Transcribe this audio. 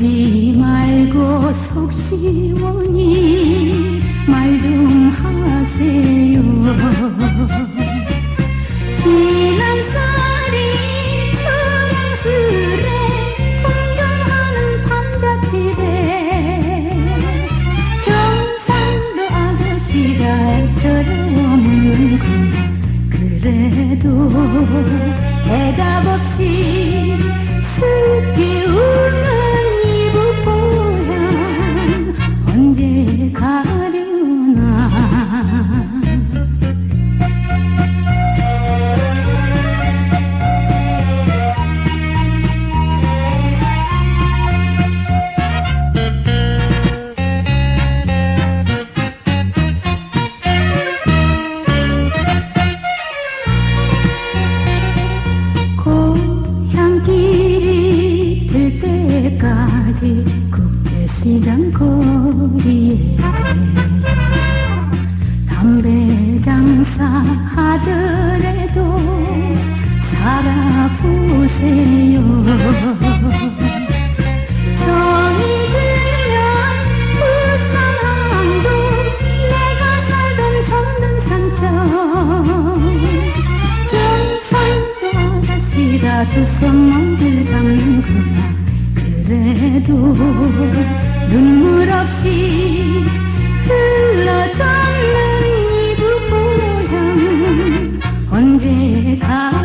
시원히 말 좀 하세요. 지난 살이 처량스레 통정하는 밤잣집에 경상도 아저씨가 저를 묻는구나 그래도 대답 없이 때까지 국제 시장거리에 담배 장사하더라도 살아보세요. 정이 들면 울산항도 내가 살던 정등산천 경상도 아가씨가 두 손 넘들 잡는구나. 그래도 눈물 없이 흘러젖는 이북 고향 언제가